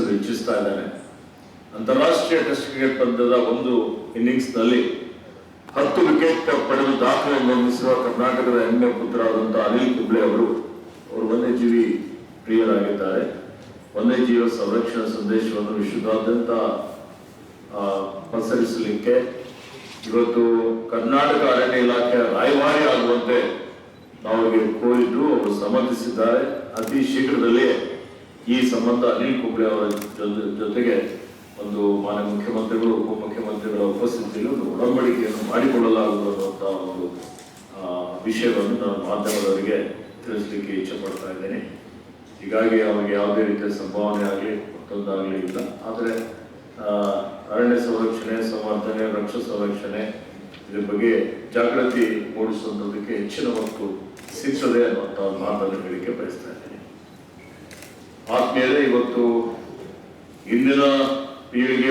ಗಳಿಸಲು ಇಚ್ಛಿಸ್ತಾ ಇದ್ದಾನೆ ಅಂತಾರಾಷ್ಟ್ರೀಯ ಟೆಸ್ಟ್ ಕ್ರಿಕೆಟ್ ಪಂದ್ಯದ ಒಂದು ಇನ್ನಿಂಗ್ಸ್ನಲ್ಲಿ ಹತ್ತು ವಿಕೆಟ್ ಪಡೆದು ದಾಖಲೆ ನಿರ್ಮಿಸಿರುವ ಕರ್ನಾಟಕದ ಹೆಮ್ಮೆ ಪುತ್ರರಾದಂತಹ ಅನಿಲ್ ಕುಂಬ್ಳೆ ಅವರು ಅವರು ವನ್ಯಜೀವಿ ಪ್ರಿಯರಾಗಿದ್ದಾರೆ. ವನ್ಯಜೀವ ಸಂರಕ್ಷಣಾ ಸಂದೇಶವನ್ನು ವಿಶ್ವದಾದ್ಯಂತ ಪಸರಿಸಲಿಕ್ಕೆ ಇವತ್ತು ಕರ್ನಾಟಕ ಅರಣ್ಯ ಇಲಾಖೆ ರಾಯಭಾರಿ ಆಗುವಂತೆ ನಾವು ಕೋರಿದ್ದು, ಅವರು ಸಮ್ಮತಿಸಿದ್ದಾರೆ. ಅತಿ ಶೀಘ್ರದಲ್ಲೇ ಈ ಸಂಬಂಧ ಅನಿಲ್ ಕುಂಬ್ಳೆ ಅವರ ಜೊತೆ- ಜೊತೆಗೆ ಒಂದು ಮಾನ್ಯ ಮುಖ್ಯಮಂತ್ರಿಗಳು, ಉಪಮುಖ್ಯಮಂತ್ರಿಗಳ ಉಪಸ್ಥಿತಿಯಲ್ಲಿ ಒಂದು ಒಡಂಬಡಿಕೆಯನ್ನು ಮಾಡಿಕೊಳ್ಳಲಾಗುವುದು ಅನ್ನುವಂತಹ ಒಂದು ವಿಷಯವನ್ನು ನಾನು ಮಾಧ್ಯಮದವರಿಗೆ ತಿಳಿಸಲಿಕ್ಕೆ ಇಚ್ಛೆ ಪಡ್ತಾ ಇದ್ದೇನೆ. ಹೀಗಾಗಿ ಅವರಿಗೆ ಯಾವುದೇ ರೀತಿಯ ಸಂಭಾವನೆ ಆಗಲಿ, ಮತ್ತೊಂದಾಗಲಿ ಇಲ್ಲ. ಆದರೆ ಅರಣ್ಯ ಸಂರಕ್ಷಣೆ, ಸಂವರ್ಧನೆ, ವೃಕ್ಷ ಸಂರಕ್ಷಣೆ ಇದ್ರ ಬಗ್ಗೆ ಜಾಗೃತಿ ಮೂಡಿಸುವಂಥದ್ದಕ್ಕೆ ಹೆಚ್ಚಿನ ಒತ್ತು ಸಿಗ್ತದೆ ಅನ್ನುವಂಥ ಮಾತನ್ನು ಹೇಳಿಕೆ ಬಯಸ್ತಾ ಇದ್ದೇನೆ. ಆದ್ಮೇಲೆ ಇವತ್ತು ಇಂದಿನ ಪೀಳಿಗೆ